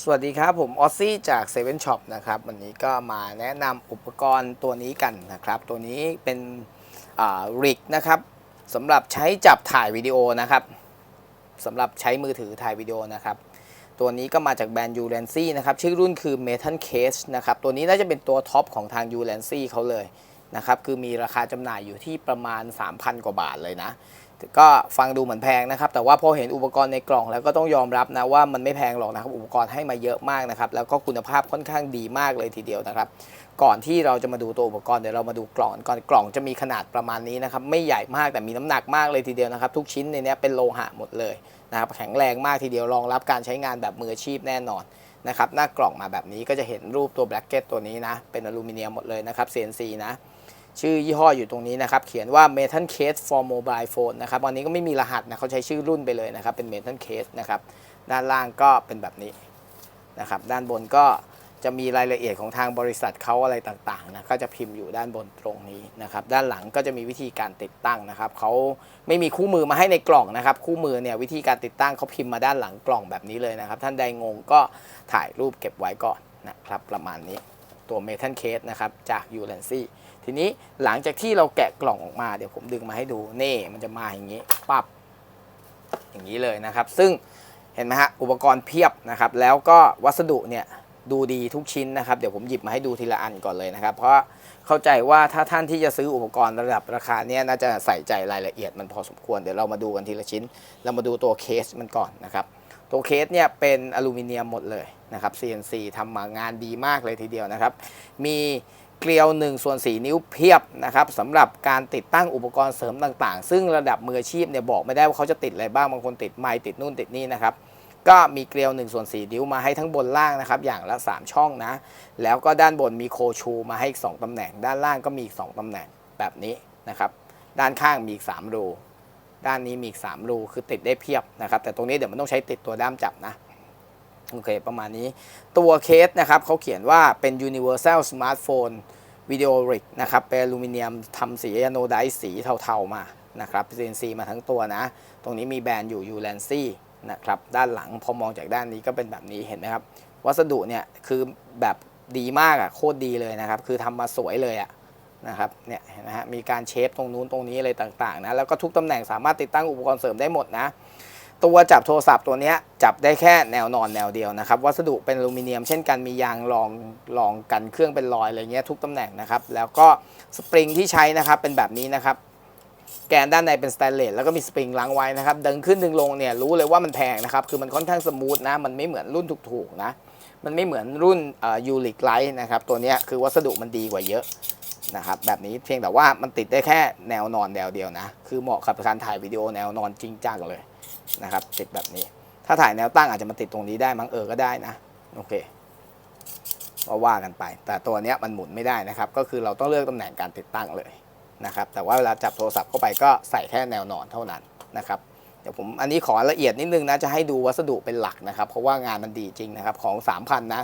สวัสดีครับผมออซซี่จาก7 e ช็อปนะครับวันนี้ก็มาแนะนำอุปกรณ์ตัวนี้กันนะครับ ตัวนี้เป็นริกนะครับสำหรับใช้จับถ่ายวิดีโอนะครับสำหรับใช้มือถือถ่ายวิดีโอนะครับ ตัวนี้ก็มาจากแบรนด์ u l a n c y นะครับ ชื่อรุ่นคือ Metal Case นะครับ ตัวนี้น่าจะเป็นตัวท็อปของทาง u l a n c y เขาเลยนะครับ คือมีราคาจำหน่ายอยู่ที่ประมาณ 3,000 กว่าบาทเลยนะ ก็ฟังดูเหมือนแพงนะครับ แต่ว่าพอเห็นอุปกรณ์ในกล่องแล้วก็ต้องยอมรับนะว่ามันไม่แพงหรอกนะครับ อุปกรณ์ให้มาเยอะมากนะครับ แล้วก็คุณภาพค่อนข้างดีมากเลยทีเดียวนะครับ ก่อนที่เราจะมาดูตัวอุปกรณ์เดี๋ยวเรามาดูกล่องก่อนกล่องจะมีขนาดประมาณนี้นะครับ ไม่ใหญ่มากแต่มีน้ำหนักมากเลยทีเดียวนะครับ ทุกชิ้นในนี้เป็นโลหะหมดเลยนะครับ แข็งแรงมากทีเดียวรองรับการใช้งานแบบมืออาชีพแน่นอนนะครับ หน้ากล่องมาแบบนี้ก็จะเห็นรูปตัวแบล็กเก็ตตัวนี้นะ เป็นอลูมิเนียมหมดเลยนะครับ CNC นะ ชื่อยี่ห้ออยู่ตรงนี้นะครับ เขียนว่า Metal Case for Mobile Phone นะครับวันนี้ก็ไม่มีรหัสนะเขาใช้ชื่อรุ่นไปเลยนะครับ เป็น Metal Case นะครับ ด้านล่างก็เป็นแบบนี้นะครับ ด้านบนก็จะมีรายละเอียดของทางบริษัทเขาอะไรต่างๆนะก็จะพิมพ์อยู่ด้านบนตรงนี้นะครับ ด้านหลังก็จะมีวิธีการติดตั้งนะครับเขาไม่มีคู่มือมาให้ในกล่องนะครับ คู่มือเนี่ยวิธีการติดตั้งเขาพิมพ์มาด้านหลังกล่องแบบนี้เลยนะครับ ท่านใดงงก็ถ่ายรูปเก็บไว้ก่อนนะครับ ประมาณนี้ตัว Metal Case นะครับจาก u l a n c y ทีนี้หลังจากที่เราแกะกล่องออกมาเดี๋ยวผมดึงมาให้ดูนี่มันจะมาอย่างนี้ปับอย่างนี้เลยนะครับ ซึ่งเห็นไหมฮะอุปกรณ์เพียบนะครับ แล้วก็วัสดุเนี่ยดูดีทุกชิ้นนะครับ เดี๋ยวผมหยิบมาให้ดูทีละอันก่อนเลยนะครับ เพราะเข้าใจว่าถ้าท่านที่จะซื้ออุปกรณ์ระดับราคาเนี้ยน่าจะใส่ใจรายละเอียดมันพอสมควรเดี๋ยวเรามาดูกันทีละชิ้น เรามาดูตัวเคสมันก่อนนะครับ ตัวเคสเนี่ยเป็นอลูมิเนียมหมดเลยนะครับ CNC ทำมางานดีมากเลยทีเดียวนะครับ มี เกลียว1ส่วน4นิ้วเพียบนะครับสำหรับการติดตั้งอุปกรณ์เสริมต่างๆ ซึ่งระดับมืออาชีพเนี่ยบอกไม่ได้ว่าเขาจะติดอะไรบ้างบางคนติดไม้ติดนู่นติดนี่นะครับก็มีเกลียว1ส่วน4นิ้วมาให้ทั้งบนล่างนะครับอย่างละ 3 ช่องนะ แล้วก็ด้านบนมีโคชูมาให้อีก2ตำแหน่ง ด้านล่างก็มีอีก 2ตำแหน่งแบบนี้นะครับด้านข้างมีอีก3รูด้านนี้มีอีก3รูคือติดได้เพียบนะครับแต่ตรงนี้เดี๋ยวมันต้องใช้ติดตัวด้ามจับนะ โอเคประมาณนี้ตัวเคสนะครับเขาเขียนว่าเป็น Universal Smartphone Video Rig นะครับเป็นอลูมิเนียมทำสีอะโนไดซ์สีเทาๆมานะครับ CNC มาทั้งตัวนะ ตรงนี้มีแบรนด์อยู่ u l a n c y นะครับด้านหลังพอมองจากด้านนี้ก็เป็นแบบนี้เห็นไหมครับวัสดุเนี่ยคือแบบดีมากอะ่ะโคตรดีเลยนะครับ คือทำมาสวยเลยอะ่ะนะครับเนี่ยนไหมฮะมีการเชฟตรงนู้นตรงนี้อะไรต่างๆนะแล้วก็ทุกตำแหน่งสามารถติดตั้งอุปกรณ์เสริมได้หมดนะ ตัวจับโทรศัพท์ตัวนี้จับได้แค่แนวนอนแนวเดียวนะครับ วัสดุเป็นอลูมิเนียมเช่นกันมียางรองรองกันเครื่องเป็นรอยอะไรเงี้ยทุกตำแหน่งนะครับ แล้วก็สปริงที่ใช้นะครับเป็นแบบนี้นะครับ แกนด้านในเป็นสแตนเลสแล้วก็มีสปริงล้างไว้นะครับดึงขึ้นดึงลงเนี่ยรู้เลยว่ามันแพงนะครับคือมันค่อนข้างสมูทนะมันไม่เหมือนรุ่นถูกๆนะมันไม่เหมือนรุ่นยูริกไลท์นะครับตัวนี้คือวัสดุมันดีกว่าเยอะนะครับแบบนี้เพียงแต่ว่ามันติดได้แค่แนวนอนแนวเดียวนะ คือเหมาะกับการถ่ายวิดีโอแนวนอนจริงจังเลย นะครับติดแบบนี้ ถ้าถ่ายแนวตั้งอาจจะมาติดตรงนี้ได้มั้งเออก็ได้นะโอเคก็ว่ากันไป แต่ตัวเนี้ยมันหมุนไม่ได้นะครับ ก็คือเราต้องเลือกตำแหน่งการติดตั้งเลยนะครับ แต่ว่าเวลาจับโทรศัพท์เข้าไปก็ใส่แค่แนวนอนเท่านั้นนะครับเดี๋ยวผมอันนี้ขอละเอียดนิดนึงนะจะให้ดูวัสดุเป็นหลักนะครับ เพราะว่างานมันดีจริงนะครับของ 3,000 นะ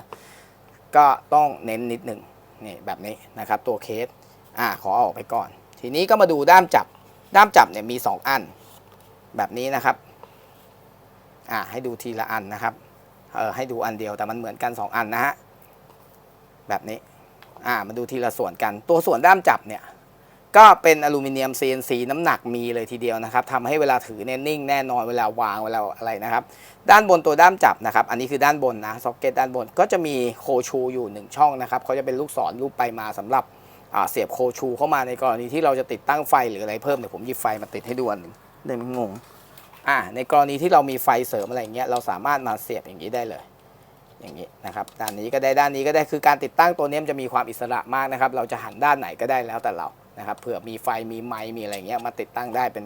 ก็ต้องเน้นนิดนึงนี่แบบนี้นะครับตัวเคสอ่าขออออกไปก่อน ทีนี้ก็มาดูด้ามจับด้ามจับเนี่ยมี 2 อันแบบนี้นะครับ อ่าให้ดูทีละอันนะครับเออให้ดูอันเดียวแต่มันเหมือนกัน 2 อันนะฮะแบบนี้อ่ามาดูทีละส่วนกัน ตัวส่วนด้ามจับเนี่ยก็เป็นอลูมิเนียม CNC น้ำหนักมีเลยทีเดียวนะครับทำให้เวลาถือเนี่ยนิ่งแน่นอนเวลาวางเวลาอะไรนะครับ ด้านบนตัวด้ามจับนะครับ อันนี้คือด้านบนนะซ็อกเก็ตด้านบนก็จะมีโคชูอยู่ 1 ช่องนะครับเขาจะเป็นลูกศรรูปไปมาสำหรับเสียบโคชูเข้ามาในกรณีที่เราจะติดตั้งไฟหรืออะไรเพิ่มเดี๋ยวผมหยิบไฟมาติดให้ดูอันหนึ่งเดี๋ยวมันงง อ่าในกรณีที่เรามีไฟเสริมอะไรเงี้ยเราสามารถมาเสียบอย่างนี้ได้เลย อย่างนี้นะครับด้านนี้ก็ได้ด้านนี้ก็ได้คือการติดตั้งตัวนี้มันจะมีความอิสระมากนะครับ เราจะหันด้านไหนก็ได้แล้วแต่เรานะครับเผื่อมีไฟมีไม้มีอะไรเงี้ยมาติดตั้งได้เป็น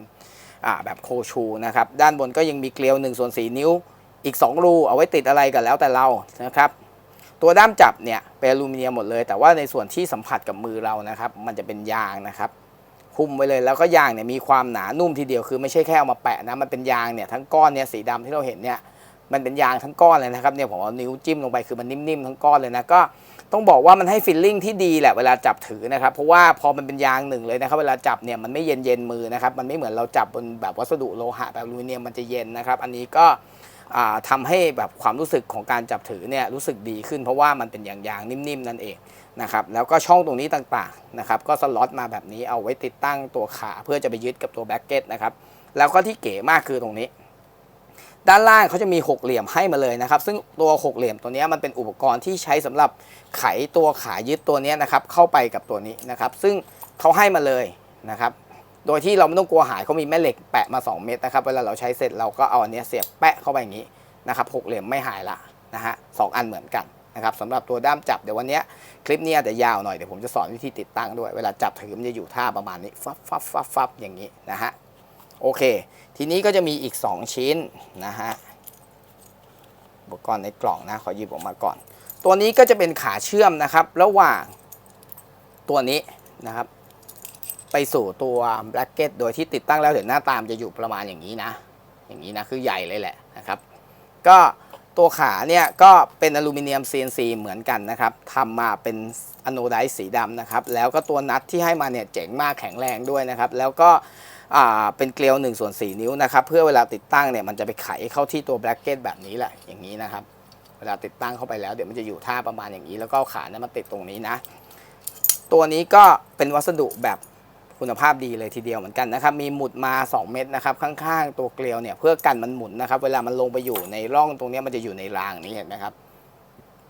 อ่าแบบโคชูนะครับด้านบนก็ยังมีเกลียว1ส่วน4นิ้วอีก 2 รูเอาไว้ติดอะไรกันแล้วแต่เรานะครับตัวด้ามจับเนี่ยเป็นอลูมิเนียมหมดเลย แต่ว่าในส่วนที่สัมผัสกับมือเรานะครับ มันจะเป็นยางนะครับ คุมไว้เลย แล้วก็ยางเนี่ยมีความหนานุ่มทีเดียวคือไม่ใช่แค่เอามาแปะนะมันเป็นยางเนี่ยทั้งก้อนเนี่ยสีดำที่เราเห็นเนี่ยมันเป็นยางทั้งก้อนเลยนะครับเนี่ยผมเอานิ้วจิ้มลงไปคือมันนิ่มๆทั้งก้อนเลยนะก็ต้องบอกว่ามันให้ฟิลลิ่งที่ดีแหละเวลาจับถือนะครับเพราะว่าพอมันเป็นยางหนึ่งเลยนะครับเวลาจับเนี่ยมันไม่เย็นเย็นมือนะครับมันไม่เหมือนเราจับบนแบบวัสดุโลหะแบบอลูมิเนียมมันจะเย็นนะครับอันนี้ก็ อ่าทำให้แบบความรู้สึกของการจับถือเนี่ยรู้สึกดีขึ้น เพราะว่ามันเป็นยางๆนิ่มๆนั่นเองนะครับแล้วก็ช่องตรงนี้ต่างๆนะครับก็สล็อตมาแบบนี้เอาไว้ติดตั้งตัวขาเพื่อจะไปยึดกับตัวแบ็กเก็ตนะครับแล้วก็ที่เก๋มากคือตรงนี้ ด้านล่างเขาจะมีหกเหลี่ยมให้มาเลยนะครับ ซึ่งตัวหกเหลี่ยมตัวนี้มันเป็นอุปกรณ์ที่ใช้สำหรับไขตัวขายึดตัวนี้นะครับเข้าไปกับตัวนี้นะครับ ซึ่งเขาให้มาเลยนะครับ โดยที่เราไม่ต้องกลัวหายเขามีแม่เหล็กแปะมา 2 เม็ดนะครับ เวลาเราใช้เสร็จเราก็เอาอันนี้เสียบแปะเข้าไปอย่างนี้นะครับหกเหลี่ยมไม่หายละนะฮะสองอันเหมือนกันนะครับสำหรับตัวด้ามจับเดี๋ยววันนี้คลิปนี้ยจะยาวหน่อยเดี๋ยวผมจะสอนวิธีติดตั้งด้วย เวลาจับถือมันจะอยู่ท่าประมาณนี้ฟับฟับฟับฟับอย่างนี้นะฮะโอเค ทีนี้ก็จะมีอีก 2 ชิ้นนะฮะอุปกรณ์ในกล่องนะขอหยิบออกมาก่อน ตัวนี้ก็จะเป็นขาเชื่อมนะครับ ระหว่างตัวนี้นะครับ ไปสู่ตัวแบล็กเก็ตโดยที่ติดตั้งแล้วเดี๋ยวหน้าตามจะอยู่ประมาณอย่างนี้นะ อย่างนี้นะคือใหญ่เลยแหละนะครับ ก็ตัวขาเนี่ยก็เป็นอลูมิเนียม CNC เหมือนกันนะครับทำมาเป็นอโนไดสีดำนะครับ แล้วก็ตัวนัดที่ให้มาเนี่ยเจ๋งมากแข็งแรงด้วยนะครับ แล้วก็เป็นเกลียว1ส่วน4นิ้วนะครับ เพื่อเวลาติดตั้งเนี่ยมันจะไปไขเข้าที่ตัวแบล็กเก็ตแบบนี้แหละอย่างนี้นะครับ เวลาติดตั้งเข้าไปแล้วเดี๋ยวมันจะอยู่ท่าประมาณอย่างนี้ แล้วก็ขาเนี่ยมาติดตรงนี้นะ ตัวนี้ก็เป็นวัสดุแบบ คุณภาพดีเลยทีเดียวเหมือนกันนะครับ มีหมุดมา 2 เม็ดนะครับ ข้างๆ ตัวเกลียวเนี่ยเพื่อกันมันหมุนนะครับ เวลามันลงไปอยู่ในร่องตรงนี้มันจะอยู่ในรางนี้เห็นไหมครับ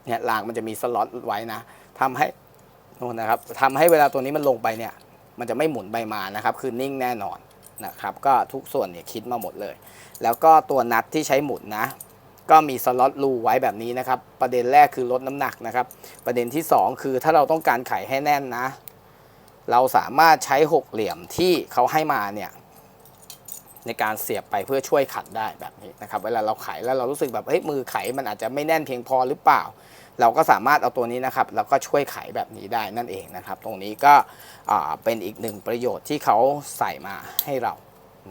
เนี่ยรางมันจะมีสล็อตไว้นะทำให้โน่นนะครับทำให้เวลาตัวนี้มันลงไปเนี่ยมันจะไม่หมุนไปมานะครับ คือนิ่งแน่นอนนะครับก็ทุกส่วนเนี่ยคิดมาหมดเลย แล้วก็ตัวนัดที่ใช้หมุนนะก็มีสล็อตรูไว้แบบนี้นะครับ ประเด็นแรกคือลดน้ำหนักนะครับ ประเด็นที่ 2 คือถ้าเราต้องการไขให้แน่นนะ เราสามารถใช้หกเหลี่ยมที่เขาให้มาเนี่ยในการเสียบไปเพื่อช่วยขัดได้แบบนี้นะครับ เวลาเราไขแล้วเรารู้สึกแบบเฮ้ยมือไขมันอาจจะไม่แน่นเพียงพอหรือเปล่า เราก็สามารถเอาตัวนี้นะครับแล้วก็ช่วยไขแบบนี้ได้นั่นเองนะครับ ตรงนี้ก็เป็นอีกหนึ่งประโยชน์ที่เขาใส่มาให้เรา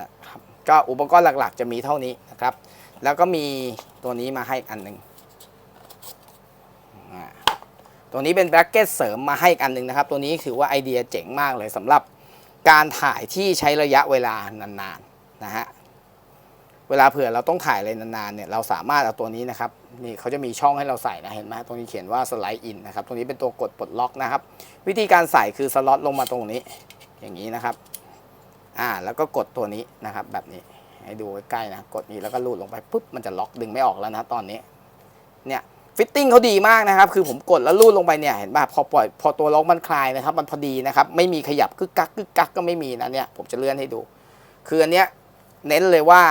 นะครับก็อุปกรณ์หลักๆ จะมีเท่านี้นะครับ แล้วก็มีตัวนี้มาให้อันหนึ่งอ่า ตัวนี้เป็นแบรกเก็ตเสริมมาให้อีกอันหนึ่งนะครับ ตัวนี้ถือว่าไอเดียเจ๋งมากเลยสำหรับการถ่ายที่ใช้ระยะเวลานานๆนะฮะเวลาเผื่อเราต้องถ่ายอะไรนานๆเนี่ยเราสามารถเอาตัวนี้นะครับนี่เขาจะมีช่องให้เราใส่นะเห็นไหมตรงนี้เขียนว่าสไลด์อินนะครับตรงนี้เป็นตัวกดปลดล็อกนะครับ วิธีการใส่คือสล็อตลงมาตรงนี้ อย่างนี้นะครับอ่าแล้วก็กดตัวนี้นะครับ แบบนี้ให้ดูใกล้ๆนะกดนี้แล้วก็ลูดลงไปปุ๊บมันจะล็อกดึงไม่ออกแล้วนะตอนนี้เนี่ย ฟิตติ้งเขาดีมากนะครับ คือผมกดแล้วลูดลงไปเนี่ยเห็นป่ะพอปล่อยพอตัวล็อกมันคลายนะครับ มันพอดีนะครับ ไม่มีขยับกึกกักกึกกักก็ไม่มีนะเนี่ยผมจะเลื่อนให้ดู คืออันเนี้ยเน้นเลยว่า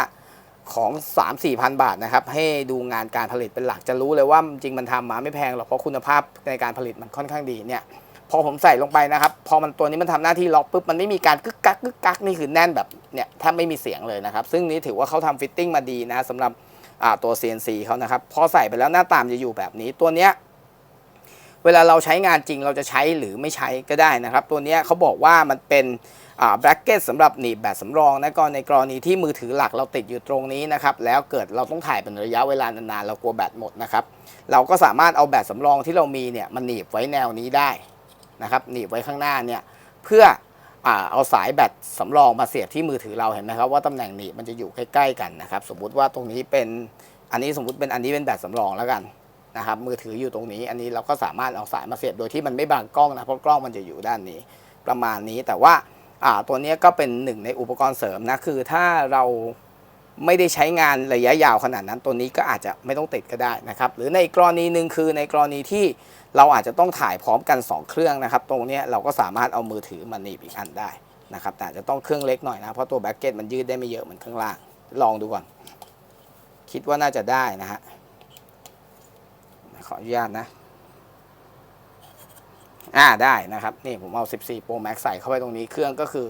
ของ 3 4พันบาทนะครับ ให้ดูงานการผลิตเป็นหลักจะรู้เลยว่าจริงมันทำมาไม่แพงหรอกเพราะคุณภาพในการผลิตมันค่อนข้างดีเนี่ยพอผมใส่ลงไปนะครับ พอมันตัวนี้มันทำหน้าที่ล็อกปุ๊บมันไม่มีการกึกกักกึกกักนี่คือแน่นแบบเนี่ยแทบไม่มีเสียงเลยนะครับ ซึ่งนี้ถือว่าเขาทำฟิตติ้งมาดีนะสำหรับ ตัว CNC เขานะครับพอใส่ไปแล้วหน้าตามจะอยู่แบบนี้ตัวเนี้ยเวลาเราใช้งานจริงเราจะใช้หรือไม่ใช้ก็ได้นะครับ ตัวเนี้ยเขาบอกว่ามันเป็นแบล็กเก็ตสำหรับหนีบแบตสำรองนะก็ในกรณีที่มือถือหลักเราติดอยู่ตรงนี้นะครับ แล้วเกิดเราต้องถ่ายเป็นระยะเวลานานๆเรากลัวแบตหมดนะครับ เราก็สามารถเอาแบตสำรองที่เรามีเนี่ยมันหนีบไว้แนวนี้ได้นะครับ หนีบไว้ข้างหน้าเนี่ยเพื่อ เอาสายแบตสำรองมาเสียบที่มือถือเราเห็นไหมครับว่าตำแหน่งหนีบมันจะอยู่ใกล้ๆกันนะครับ สมมุติว่าตรงนี้เป็นอันนี้สมมุติเป็นอันนี้เป็นแบตสำรองแล้วกันนะครับมือถืออยู่ตรงนี้ อันนี้เราก็สามารถเอาสายมาเสียบโดยที่มันไม่บังกล้องนะเพราะกล้องมันจะอยู่ด้านนี้ประมาณนี้แต่ว่าอ่าตัวนี้ก็เป็นหนึ่งในอุปกรณ์เสริมนะคือถ้าเรา ไม่ได้ใช้งานระยะยาวขนาดนั้น ตัวนี้ก็อาจจะไม่ต้องติดก็ได้นะครับ หรือในกรณีหนึ่งคือในกรณีที่เราอาจจะต้องถ่ายพร้อมกัน 2 เครื่องนะครับ ตรงนี้เราก็สามารถเอามือถือมาหนีบอีกอันได้นะครับ แต่จจะต้องเครื่องเล็กหน่อยนะ เพราะตัวแบ็กเก็ตมันยืดได้ไม่เยอะเหมือนข้างล่าง ลองดูก่อน คิดว่าน่าจะได้นะฮะ ขออนุญาตนะ อ่าได้นะครับ นี่ผมเอา 14 Pro Max ใส่เข้าไปตรงนี้ เครื่องก็คือ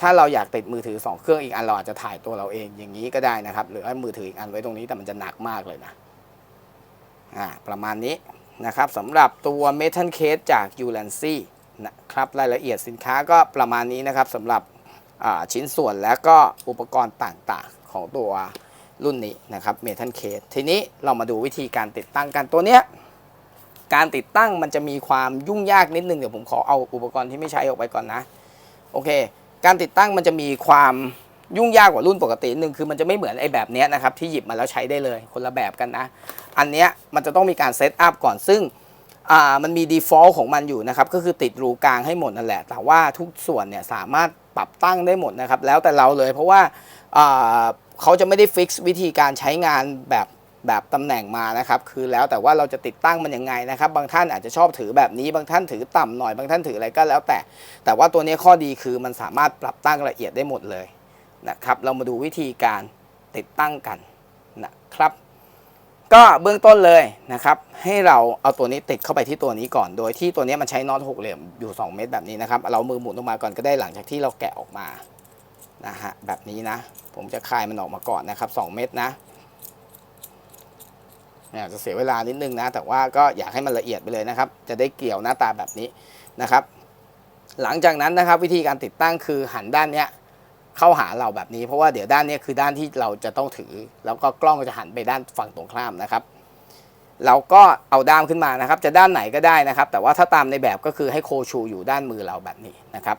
ถ้าเราอยากติดมือถือ 2 เครื่องอีกอันเราอาจจะถ่ายตัวเราเองอย่างนี้ก็ได้นะครับ หรือให้มือถืออีกอันไว้ตรงนี้แต่มันจะหนักมากเลยนะอ่าประมาณนี้นะครับสำหรับตัว Metal Case จาก u l a n c y นะครับรายละเอียดสินค้าก็ประมาณนี้นะครับสำหรับชิ้นส่วนและก็อุปกรณ์ต่างๆของตัวรุ่นนี้นะครับ Metal Case ทีนี้เรามาดูวิธีการติดตั้งกันตัวเนี้ยการติดตั้งมันจะมีความยุ่งยากนิดนึงเดี๋ยวผมขอเอาอุปกรณ์ที่ไม่ใช้ออกไปก่อนนะ โอเค การติดตั้งมันจะมีความยุ่งยากกว่ารุ่นปกตินึงคือมันจะไม่เหมือนไอ้แบบนี้นะครับที่หยิบมาแล้วใช้ได้เลยคนละแบบกันนะ อันเนี้ยมันจะต้องมีการเซตอัพก่อนซึ่งอ่ามันมี default ของมันอยู่นะครับ ก็คือติดรูกลางให้หมดนั่นแหละ แต่ว่าทุกส่วนเนี่ยสามารถปรับตั้งได้หมดนะครับ แล้วแต่เราเลยเพราะว่าอ่าเขาจะไม่ได้ฟิกซ์วิธีการใช้งานแบบ แบบตำแหน่งมานะครับคือแล้วแต่ว่าเราจะติดตั้งมันยังไงนะครับ บางท่านอาจจะชอบถือแบบนี้ บางท่านถือต่ำหน่อย บางท่านถืออะไรก็แล้วแต่ แต่ว่าตัวนี้ข้อดีคือมันสามารถปรับตั้งละเอียดได้หมดเลยนะครับเรามาดูวิธีการติดตั้งกันนะครับ ก็เบื้องต้นเลยนะครับ ให้เราเอาตัวนี้ติดเข้าไปที่ตัวนี้ก่อน โดยที่ตัวนี้มันใช้น็อตหกเหลี่ยมอยู่ 2 เม็ดแบบนี้นะครับ เรามือหมุนออกมาก่อนก็ได้หลังจากที่เราแกะออกมานะฮะแบบนี้นะ ผมจะคลายมันออกมาก่อนนะครับ 2 เม็ดนะ นี่ยจะเสียเวลานิดนึงนะ แต่ว่าก็อยากให้มันละเอียดไปเลยนะครับ จะได้เกี่ยวหน้าตาแบบนี้นะครับ หลังจากนั้นนะครับวิธีการติดตั้งคือหันด้านเนี้ยเข้าหาเราแบบนี้เพราะว่าเดี๋ยวด้านนี้คือด้านที่เราจะต้องถือ แล้วก็กล้องจะหันไปด้านฝั่งตรงข้ามนะครับ เราก็เอาด้ามขึ้นมานะครับ จะด้านไหนก็ได้นะครับ แต่ว่าถ้าตามในแบบก็คือให้โคชูอยู่ด้านมือเราแบบนี้นะครับ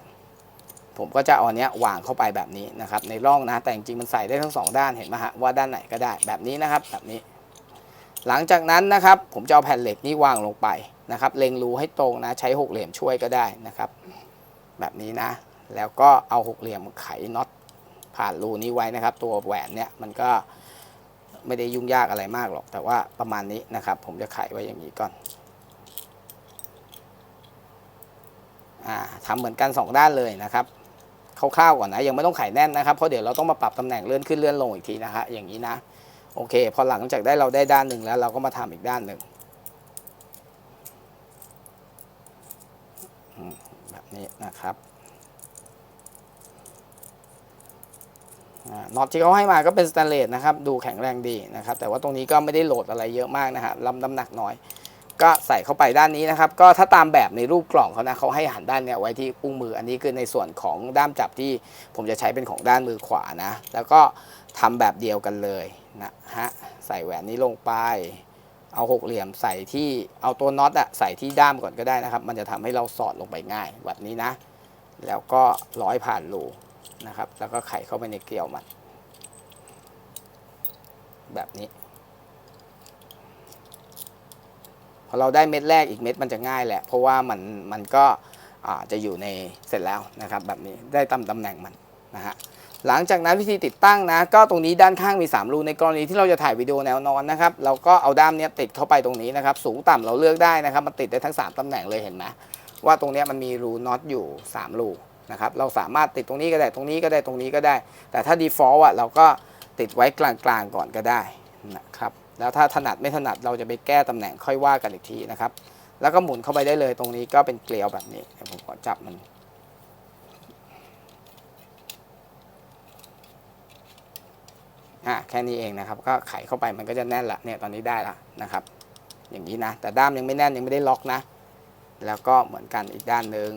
ผมก็จะเอาอันเนี้ยวางเข้าไปแบบนี้นะครับ ในร่องนะแต่จริงๆมันใส่ได้ทั้งสองด้านเห็นไหมฮะว่าด้านไหนก็ได้แบบนี้นะครับ แบบนี้ หลังจากนั้นนะครับผมจะเอาแผ่นเหล็กนี้วางลงไปนะครับ เล็งรูให้ตรงนะใช้หกเหลี่ยมช่วยก็ได้นะครับ แบบนี้นะ แล้วก็เอาหกเหลี่ยมไขน็อตผ่านรูนี้ไว้นะครับ ตัวแหวนเนี่ยมันก็ไม่ได้ยุ่งยากอะไรมากหรอก แต่ว่าประมาณนี้นะครับ ผมจะไขไว้อย่างนี้ก่อนอ่าทำเหมือนกันสองด้านเลยนะครับคร่าวๆก่อนนะยังไม่ต้องไขแน่นนะครับเพราะเดี๋ยวเราต้องมาปรับตำแหน่งเลื่อนขึ้นเลื่อนลงอีกทีนะฮะอย่างนี้นะ โอเค พอหลังจากได้เราได้ด้านหนึ่งแล้ว เราก็มาทำอีกด้านหนึ่งแบบนี้นะครับน็อตที่เขาให้มาก็เป็นสแตนเลสนะครับ ดูแข็งแรงดีนะครับ แต่ว่าตรงนี้ก็ไม่ได้โหลดอะไรเยอะมากนะฮะลำน้ำหนักน้อย ก็ใส่เข้าไปด้านนี้นะครับ ก็ถ้าตามแบบในรูปกล่องเขานะเขาให้หันด้านเนี้ยไว้ที่อุ้งมือ อันนี้คือในส่วนของด้ามจับที่ผมจะใช้เป็นของด้านมือขวานะ แล้วก็ทำแบบเดียวกันเลยนะฮะใส่แหวนนี้ลงไป เอาหกเหลี่ยมใส่ที่เอาตัวน็อตอะใส่ที่ด้ามก่อนก็ได้นะครับ มันจะทำให้เราสอดลงไปง่ายแบบนี้นะ แล้วก็ร้อยผ่านรูนะครับ แล้วก็ไขเข้าไปในเกลียวมันแบบนี้ พอเราได้เม็ดแรกอีกเม็ดมันจะง่ายแหละ เพราะว่ามันมันก็จะอยู่ในเสร็จแล้วนะครับแบบนี้ได้ตำตำแหน่งมันนะฮะหลังจากนั้นวิธีติดตั้งนะ ก็ตรงนี้ด้านข้างมี 3 รูในกรณีที่เราจะถ่ายวิดีโอแนวนอนนะครับเราก็เอาด้ามเนี้ยติดเข้าไปตรงนี้นะครับ สูงต่ำเราเลือกได้นะครับ มันติดได้ทั้ง 3ตำแหน่งเลยเห็นไหมว่าตรงเนี้ยมันมีรูน็อตอยู่ 3 รูนะครับเราสามารถติดตรงนี้ก็ได้ตรงนี้ก็ได้ตรงนี้ก็ได้ แต่ถ้า default อะเราก็ติดไว้กลางๆก่อนก็ได้นะครับ แล้วถ้าถนัดไม่ถนัดเราจะไปแก้ตำแหน่งค่อยว่ากันอีกทีนะครับ แล้วก็หมุนเข้าไปได้เลยตรงนี้ก็เป็นเกลียวแบบนี้ผมขอจับมันอะแค่นี้เองนะครับก็ไขเข้าไปมันก็จะแน่นละเนี่ยตอนนี้ได้ละนะครับ อย่างนี้นะ แต่ด้ามยังไม่แน่นยังไม่ได้ล็อกนะ แล้วก็เหมือนกันอีกด้านหนึ่ง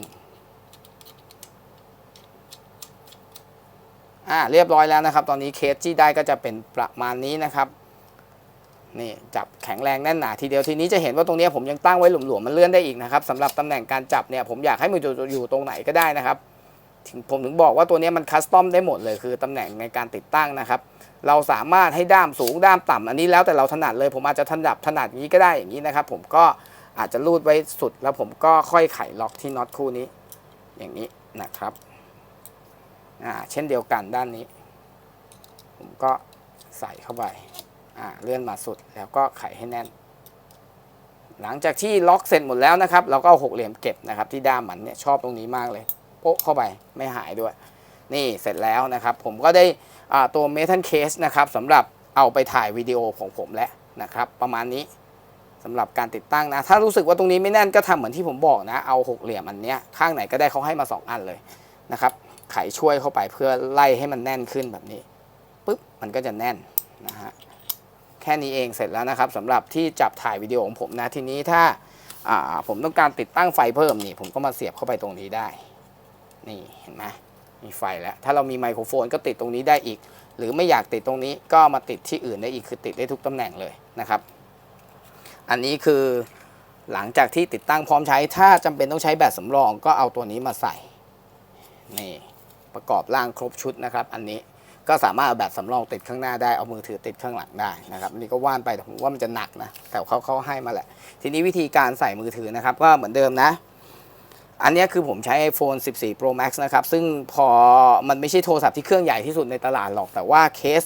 อ่าเรียบร้อยแล้วนะครับ ตอนนี้เคสที่ได้ก็จะเป็นประมาณนี้นะครับ นี่จับแข็งแรงแน่นหนาทีเดียวทีนี้จะเห็นว่าตรงนี้ผมยังตั้งไว้หลวมๆมันเลื่อนได้อีกนะครับสำหรับตำแหน่งการจับเนี่ยผมอยากให้มันอยู่อยู่ตรงไหนก็ได้นะครับผมถึงบอกว่าตัวนี้มันคัสตอมได้หมดเลยคือตำแหน่งในการติดตั้งนะครับเราสามารถให้ด้ามสูงด้ามต่ำอันนี้แล้วแต่เราถนัดเลย ผมอาจจะถนัดถนัดนี้ก็ได้อย่างนี้นะครับ ผมก็อาจจะรูดไว้สุดแล้วผมก็ค่อยไขล็อกที่น็อตคู่นี้ อย่างนี้นะครับอ่าเช่นเดียวกันด้านนี้ ผมก็ใส่เข้าไป เลื่อนมาสุดแล้วก็ไขให้แน่น หลังจากที่ล็อกเสร็จหมดแล้วนะครับ เราก็เอาหกเหลี่ยมเก็บนะครับ ที่ด้ามมันเนี่ยชอบตรงนี้มากเลยโป๊ะเข้าไปไม่หายด้วย นี่เสร็จแล้วนะครับ ผมก็ได้ตัว Metal Case นะครับสำหรับเอาไปถ่ายวิดีโอของผมแล้วนะครับ ประมาณนี้สำหรับการติดตั้งนะ ถ้ารู้สึกว่าตรงนี้ไม่แน่นก็ทำเหมือนที่ผมบอกนะ เอาหกเหลี่ยมอันเนี้ยข้างไหนก็ได้เขาให้มาสองอันเลยนะครับ ไขช่วยเข้าไปเพื่อไล่ให้มันแน่นขึ้นแบบนี้ปุ๊บมันก็จะแน่นนะฮะ แค่นี้เองเสร็จแล้วนะครับสำหรับที่จับถ่ายวิดีโอของผมนะทีนี้ถ้าผมต้องการติดตั้งไฟเพิ่มนี่ผมก็มาเสียบเข้าไปตรงนี้ได้ นี่เห็นไหมมีไฟแล้ว ถ้าเรามีไมโครโฟนก็ติดตรงนี้ได้อีก หรือไม่อยากติดตรงนี้ก็มาติดที่อื่นได้อีกคือติดได้ทุกตำแหน่งเลยนะครับ อันนี้คือหลังจากที่ติดตั้งพร้อมใช้ ถ้าจำเป็นต้องใช้แบตสำรองก็เอาตัวนี้มาใส่นี่ประกอบร่างครบชุดนะครับ อันนี้ ก็สามารถเอาแบตสำรองติดข้างหน้าได้เอามือถือติดข้างหลังได้นะครับนี่ก็ว่านไปแต่ผมว่ามันจะหนักนะแต่เขาเขาให้มาแหละ ทีนี้วิธีการใส่มือถือนะครับก็เหมือนเดิมนะ อันนี้คือผมใช้ iPhone 14 Pro Max นะครับ ซึ่งพอมันไม่ใช่โทรศัพท์ที่เครื่องใหญ่ที่สุดในตลาดหรอก แต่ว่าเคส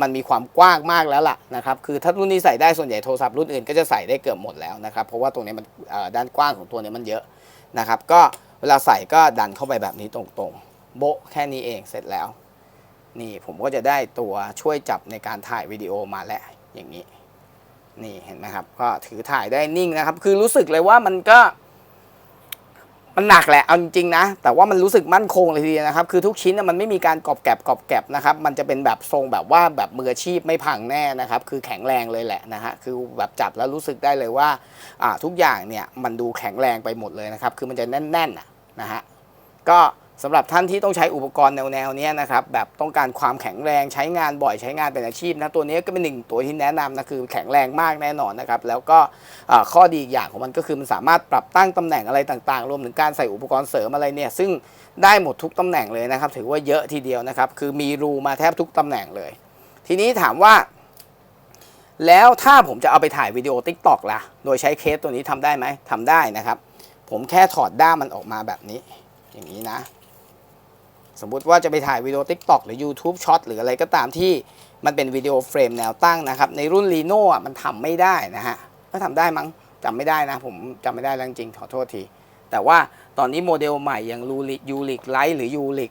มันมีความกว้างมากแล้วล่ะนะครับ คือถ้ารุ่นนี้ใส่ได้ส่วนใหญ่โทรศัพท์รุ่นอื่นก็จะใส่ได้เกือบหมดแล้วนะครับ เพราะว่าตรงนี้มันด้านกว้างของตัวนี้มันเยอะนะครับ ก็เวลาใส่ก็ดันเข้าไปแบบนี้ตรงๆ โบะแค่นี้เองเสร็จแล้ว นี่ผมก็จะได้ตัวช่วยจับในการถ่ายวิดีโอมาแล้วอย่างนี้ นี่เห็นไหมครับ ก็ถือถ่ายได้นิ่งนะครับ คือรู้สึกเลยว่ามันก็ มันหนักแหละเอาจริงๆนะ แต่ว่ามันรู้สึกมั่นคงเลยทีเดียวนะครับ คือทุกชิ้นนะมันไม่มีการกรอบแกรบกรอบแกรบนะครับ มันจะเป็นแบบทรงแบบว่าแบบมืออาชีพไม่พังแน่นะครับ คือแข็งแรงเลยแหละนะฮะคือแบบจับแล้วรู้สึกได้เลยว่าอ่าทุกอย่างเนี่ยมันดูแข็งแรงไปหมดเลยนะครับ คือมันจะแน่นๆน่ะนะฮะก็ สำหรับท่านที่ต้องใช้อุปกรณ์แนวๆเนี้นะครับแบบต้องการความแข็งแรงใช้งานบ่อยใช้งานเป็นอาชีพนะตัวนี้ก็เป็นหนึ่งตัวที่แนะนำนะคือแข็งแรงมากแน่นอนนะครับแล้วก็ข้อดีอีกอย่างของมันก็คือมันสามารถปรับตั้งตำแหน่งอะไรต่างๆ รวมถึงการใส่อุปกรณ์เสริมอะไรเนี่ยซึ่งได้หมดทุกตำแหน่งเลยนะครับ ถือว่าเยอะทีเดียวนะครับคือมีรูมาแทบทุกตำแหน่งเลย ทีนี้ถามว่า แล้วถ้าผมจะเอาไปถ่ายวิดีโอ t ิ k t o k ล่ะโดยใช้เคสตัวนี้ทำได้ไหมทำได้นะครับ ผมแค่ถอดด้ามมันออกมาแบบนี้ อย่างนี้นะ สมมุติว่าจะไปถ่ายวิดีโอ TikTok หรือ YouTube Short หรืออะไรก็ตามที่มันเป็นวิดีโอเฟรมแนวตั้งนะครับ ในรุ่น r e n o อะมันทำไม่ได้นะฮะก็ทำได้มั้งจำไม่ได้นะ ผมจำไม่ได้แล้วจริงขอโทษที แต่ว่าตอนนี้โมเดลใหม่อย่างยูริยูริไลท์หรือยูริ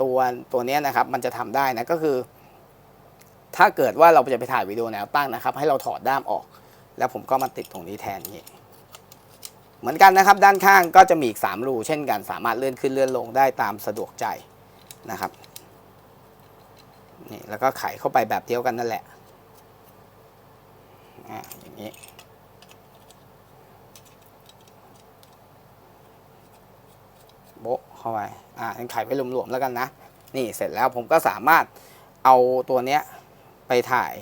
ตัวตัวนี้นะครับ มันจะทำได้นะก็คือ ถ้าเกิดว่าเราจะไปถ่ายวิดีโอแนวตั้งนะครับ ให้เราถอดด้ามออก แล้วผมก็มาติดตรงนี้แทนนี้ เหมือนกันนะครับ ด้านข้างก็จะมีอีก 3 รู เช่นกันสามารถเลื่อนขึ้นเลื่อนลงได้ตามสะดวกใจนะครับนี่แล้วก็ไขเข้าไปแบบเดียวกันนั่นแหละอ่าอย่างนี้โบะเข้าไปอ่าไขไว้หลวมๆแล้วกันนะ นี่เสร็จแล้วผมก็สามารถเอาตัวเนี้ยไปถ่าย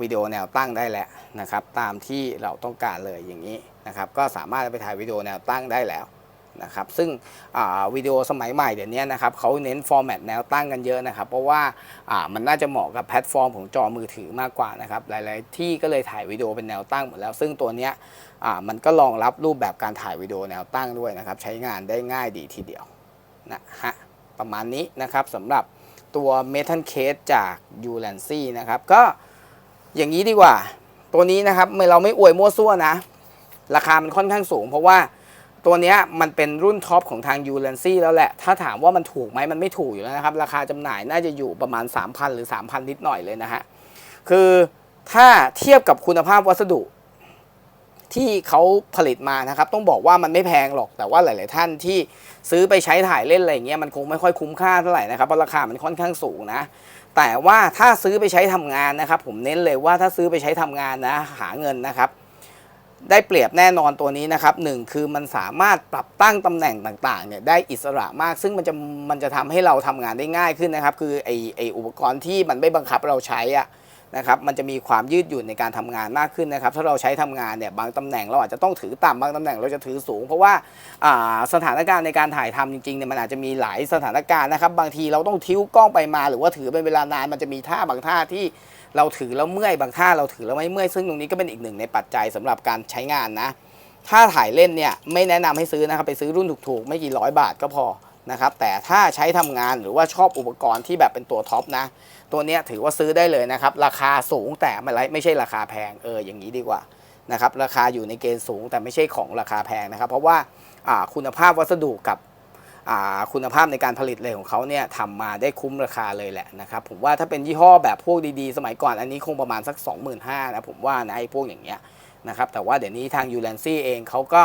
วิดีโอแนวตั้งได้แล้วนะครับ ตามที่เราต้องการเลยอย่างนี้นะครับ ก็สามารถไปถ่ายวิดีโอแนวตั้งได้แล้วนะครับ ซึ่งวิดีโอสมัยใหม่เดี๋ยวนี้นะครับเขาเน้นฟอร์แมตแนวตั้งกันเยอะนะครับ เพราะว่ามันน่าจะเหมาะกับแพลตฟอร์มของจอมือถือมากกว่านะครับ หลาย ๆ ที่ก็เลยถ่ายวิดีโอเป็นแนวตั้งหมดแล้ว ซึ่งตัวนี้มันก็รองรับรูปแบบการถ่ายวิดีโอแนวตั้งด้วยนะครับ ใช้งานได้ง่ายดีทีเดียวนะฮะประมาณนี้นะครับสำหรับตัว Metal Case จาก u l a n c y นะครับก็ อย่างนี้ดีกว่า ตัวนี้นะครับไม่เราไม่อวยมั่วซั่วนะ ราคามันค่อนข้างสูง เพราะว่าตัวนี้มันเป็นรุ่นท็อปของทาง u l a n c y แล้วแหละ ถ้าถามว่ามันถูกไหมมันไม่ถูกอยู่แล้วนะครับ ราคาจำหน่ายน่าจะอยู่ประมาณ 3,000 หรือ 3,000 นิดหน่อยเลยนะฮะ คือถ้าเทียบกับคุณภาพวัสดุที่เขาผลิตมานะครับ ต้องบอกว่ามันไม่แพงหรอกแต่ว่าหลาย ๆ ท่านที่ซื้อไปใช้ถ่ายเล่นอะไรเงี้ยมันคงไม่ค่อยคุ้มค่าเท่าไหร่นะครับเพราะราคามันค่อนข้างสูงนะ แต่ว่าถ้าซื้อไปใช้ทำงานนะครับ ผมเน้นเลยว่าถ้าซื้อไปใช้ทำงานนะหาเงินนะครับ ได้เปรียบแน่นอนตัวนี้นะครับหนึ่งคือมันสามารถปรับตั้งตำแหน่งต่างๆเนี่ยได้อิสระมาก ซึ่งมันจะมันจะทำให้เราทำงานได้ง่ายขึ้นนะครับ คือไอไออุปกรณ์ที่มันไม่บังคับเราใช้อะ นะครับมันจะมีความยืดหยุ่นในการทำงานมากขึ้นนะครับถ้าเราใช้ทำงานเนี่ยบางตำแหน่งเราอาจจะต้องถือต่ำบางตำแหน่งเราจะถือสูง เพราะว่าสถานการณ์ในการถ่ายทำจริงๆเนี่ยมันอาจจะมีหลายสถานการณ์นะครับบางทีเราต้องทิ้วกล้องไปมา หรือว่าถือเป็นเวลานานมันจะมีท่าบางท่าที่เราถือแล้วเมื่อยบางท่าเราถือแล้วไม่เมื่อยซึ่งตรงนี้ก็เป็นอีกหนึ่งในปัจจัยสำหรับการใช้งานนะถ้าถ่ายเล่นเนี่ยไม่แนะนำให้ซื้อนะครับไปซื้อรุ่นถูกๆ ไม่กี่ร้อยบาทก็พอนะครับแต่ถ้าใช้ทำงานหรือว่าชอบอุปกรณ์ที่แบบเป็นตัวท็อปนะ ตัวเนี้ยถือว่าซื้อได้เลยนะครับ ราคาสูงแต่ไม่ไรไม่ใช่ราคาแพงเอออย่างนี้ดีกว่านะครับราคาอยู่ในเกณฑ์สูงแต่ไม่ใช่ของราคาแพงนะครับ เพราะว่าคุณภาพวัสดุกับคุณภาพในการผลิตเลยของเขาเนี่ยทำมาได้คุ้มราคาเลยแหละนะครับ ผมว่าถ้าเป็นยี่ห้อแบบพวกดีๆ สมัยก่อนอันนี้คงประมาณสัก 25,000นะผมว่านะไอ้พวกอย่างเงี้ยนะครับแต่ว่าเดี๋ยวนี้ทาง u l a n c y เองเขาก็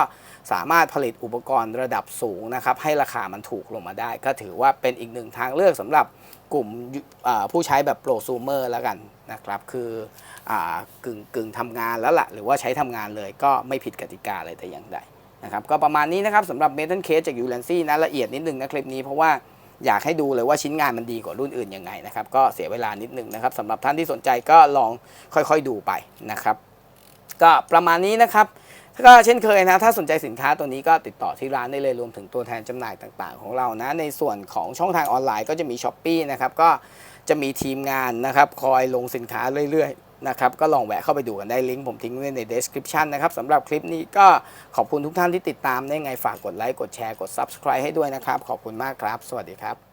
สามารถผลิตอุปกรณ์ระดับสูงนะครับให้ราคามันถูกลงมาได้ ก็ถือว่าเป็นอีกหนึ่งทางเลือกสำหรับกลุ่มผู้ใช้แบบโปรซูเมอร์แล้วกันนะครับ คืออกึ่งกึ่งทำงานแล้วล่ะ หรือว่าใช้ทำงานเลยก็ไม่ผิดกติกาอะไรแต่อย่างใดนะครับก็ประมาณนี้นะครับสำหรับ Metal Case จาก u l a n c y นะละเอียดนิดนึงนะคลิปนี้เพราะว่าอยากให้ดูเลยว่าชิ้นงานมันดีกว่ารุ่นอื่นยังไงนะครับ ก็เสียเวลานิดนึงนะครับสำหรับท่านที่สนใจก็ลองค่อยๆดูไปนะครับ ก็ประมาณนี้นะครับ ก็เช่นเคยนะ ถ้าสนใจสินค้าตัวนี้ก็ติดต่อที่ร้านได้เลยรวมถึงตัวแทนจำหน่ายต่างๆ ของเรานะ ในส่วนของช่องทางออนไลน์ก็จะมี s h อ p e e นะครับ ก็จะมีทีมงานนะครับ คอยลงสินค้าเรื่อยๆนะครับ ก็ลองแวะเข้าไปดูกันได้ลิงก์ผมทิ้งไว้ใน description นะครับสำหรับคลิปนี้ก็ขอบคุณทุกท่านที่ติดตามได้ไงฝากกดไลค์กดแชร์กด subscribe ให้ด้วยนะครับ ขอบคุณมากครับ สวัสดีครับ